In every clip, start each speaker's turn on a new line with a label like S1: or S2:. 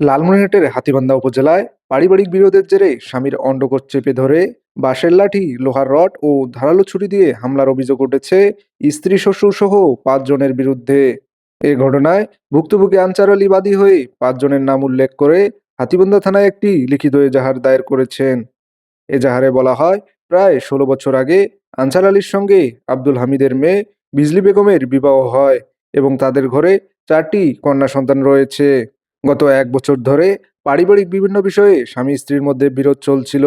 S1: লালমনিরহাটের হাতীবান্ধা উপজেলায় পারিবারিক বিরোধের জেরে স্বামীর অন্ডকোষ চেপে ধরে বাঁশের লাঠি, লোহার রড ও ধারালো ছুরি দিয়ে হামলার অভিযোগ উঠেছে স্ত্রী, শ্বশুর সহ পাঁচজনের বিরুদ্ধে। এ ঘটনায় ভুক্তভোগী আনসার আলী বাদী হয়ে পাঁচজনের নাম উল্লেখ করে হাতীবান্ধা থানায় একটি লিখিত এজাহার দায়ের করেছেন। এজাহারে বলা হয়, প্রায় ষোলো বছর আগে আনসার আলীর সঙ্গে আব্দুল হামিদের মেয়ে বিজলি বেগমের বিবাহ হয় এবং তাদের ঘরে চারটি কন্যা সন্তান রয়েছে। গত এক বছর ধরে পারিবারিক বিভিন্ন বিষয়ে স্বামী স্ত্রীর মধ্যে বিরোধ চলছিল।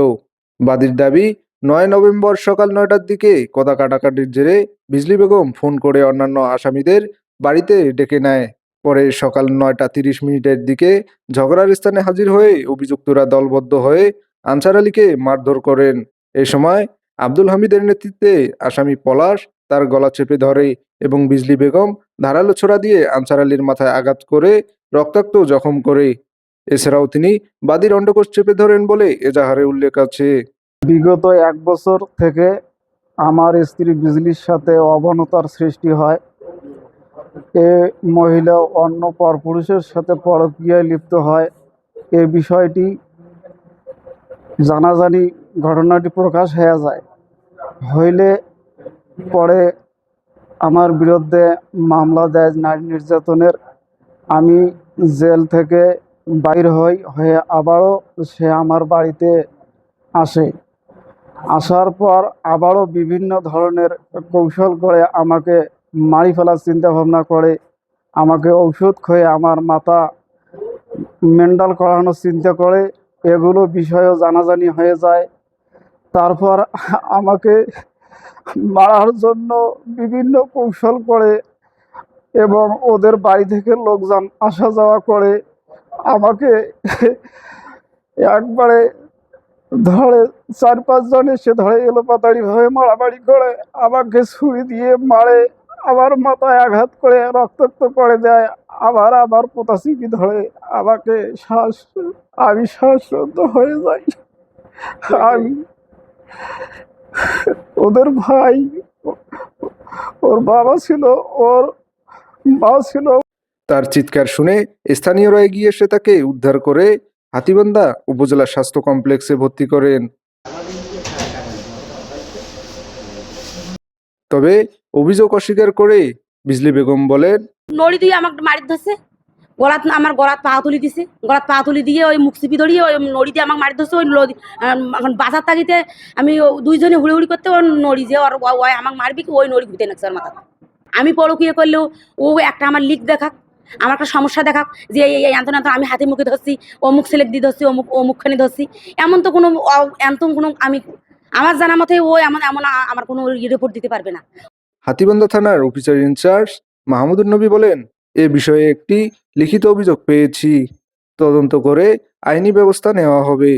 S1: বাদীর দাবি, নয় নভেম্বর সকাল নয়টার দিকে কদা কাটাকাটির জেরে বিজলি বেগম ফোন করে অন্যান্য আসামিদের বাড়িতে ডেকে নেয়। পরে সকাল নয়টা তিরিশ মিনিটের দিকে ঝগড়ার স্থানে হাজির হয়ে অভিযুক্তরা দলবদ্ধ হয়ে আনসার আলীকে মারধর করেন। এ সময় আব্দুল হামিদের নেতৃত্বে আসামি পলাশ তার গলা চেপে ধরে এবং বিজলি বেগম ধারালো ছোড়া দিয়ে আনসার আলীর মাথায় আঘাত করে রক্তাক্ত জখম করে। এছাড়াও তিনি বাদীর অন্ডকোষ চেপে ধরেন বলে এজাহারে উল্লেখ আছে।
S2: বিগত এক বছর থেকে আমার স্ত্রী বিজলির সাথে অবনতার সৃষ্টি হয়। এ মহিলা অন্য পরপুরুষের সাথে পরক্রিয়ায় লিপ্ত হয়। এ বিষয়টি জানাজানি ঘটনাটি প্রকাশ হয়ে যায়। হইলে পরে আমার বিরুদ্ধে মামলা দেয় নারী নির্যাতনের। আমি জেল থেকে বাইর হই, হয়ে আবারও সে আমার বাড়িতে আসে। আসার পর আবারও বিভিন্ন ধরনের কৌশল করে আমাকে মারি ফেলার চিন্তা ভাবনা করে, আমাকে ঔষধ খেয়ে আমার মাথা মেন্টাল করানোর চিন্তা করে, এগুলো বিষয়ও জানাজানি হয়ে যায়। তারপর আমাকে মারার জন্য বিভিন্ন কৌশল করে এবং ওদের বাড়ি থেকে লোকজন আসা যাওয়া করে আমাকে একবারে ধরে চার পাঁচজন এসে ধরে এলোপাতাড়ি ভাবে মারামারি করে আমাকে ছুরি দিয়ে মারে আবার মাথায় আঘাত করে, রক্তাক্ত করে দেয়, আবার আবার পোতাশিকি ধরে আমাকে শ্বাস, আমি শ্বাসরুদ্ধ হয়ে যাই। আমি ওদের ভাই, ওর বাবা ছিল, ওর মা ছিল।
S1: তার চিৎকার শুনে স্থানীয়রা এগিয়ে এসে তাকে উদ্ধার করে হাতিবান্ধা উপজেলা স্বাস্থ্য কমপ্লেক্সে ভর্তি করেন। তবে অভিযোগ অস্বীকার করে বিজলি বেগম বলেন,
S3: নড়ি দিয়ে আমাকে মারি ধরছে। গলাত আমার গলাত পা তুলি দিছে। গলাত পা তুলি দিয়ে ওই মুখ চিপি ধরিয়ে ওই নড়ি দিয়ে আমাকে মারি ধরছে। ওই নদী এখন বাজার তাগিতে আমি দুইজনে হুড়ি হুড়ি করতে ওর নড়ি যে ওর ওই আমাকে মারবি কি? ওই নড়ি ঘুরতে নাকছে ওর মাথা আমি পরকিয়ে করলেও ও একটা আমার লিক দেখাক, আমার একটা সমস্যা দেখাক, যে এই এত এত আমি হাতে মুখে ধরছি ও মুখ সিলেক্ট দিয়ে ধরছি ও মুখখানি ধরছি। এমন তো কোনো এমন কোনো আমি, আমার জানা মতে ও এমন এমন আমার কোনো রিপোর্ট দিতে পারবে না।
S1: হাতিবান্ধা থানার অফিসার ইনচার্জ মাহমুদুর নবী বলেন, এ বিষয়ে একটি লিখিত অভিযোগ পেয়েছি। তদন্ত করে আইনি ব্যবস্থা নেওয়া হবে।